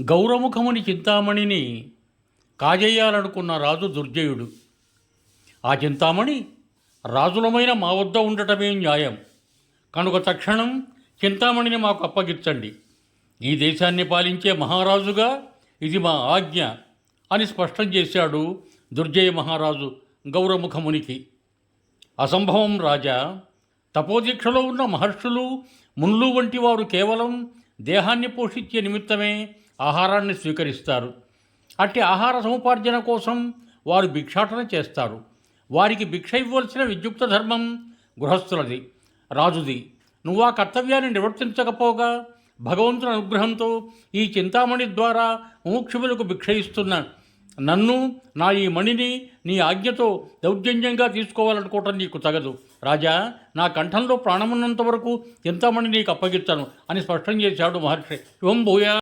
గౌరముఖముని చింతామణిని కాజేయాలనుకున్న రాజు దుర్జయుడు. ఆ చింతామణి రాజులమైన మా వద్ద ఉండటమే న్యాయం. కనుక తక్షణం చింతామణిని మాకు అప్పగించండి. ఈ దేశాన్ని పాలించే మహారాజుగా ఇది మా ఆజ్ఞ అని స్పష్టం చేశాడు దుర్జయ మహారాజు గౌరముఖమునికి. అసంభవం రాజా! తపోదీక్షలో ఉన్న మహర్షులు మున్లు వంటి వారు కేవలం దేహాన్ని పోషించే నిమిత్తమే ఆహారాన్ని స్వీకరిస్తారు. అట్టి ఆహార సముపార్జన కోసం వారు భిక్షాటన చేస్తారు. వారికి భిక్ష ఇవ్వవలసిన విద్యుక్త ధర్మం గృహస్థులది రాజుది. నువ్వు ఆ కర్తవ్యాన్ని నిర్వర్తించకపోగా భగవంతుని అనుగ్రహంతో ఈ చింతామణి ద్వారా ముముక్షువులకు భిక్ష ఇస్తున్న నన్ను నా ఈ మణిని నీ ఆజ్ఞతో దౌర్జన్యంగా తీసుకోవాలనుకోవటం నీకు తగదు. రాజా నా కంఠంలో ప్రాణమున్నంత వరకు చింతామణి నీకు అప్పగిస్తాను అని స్పష్టం చేశాడు మహర్షి. శుభం భూయా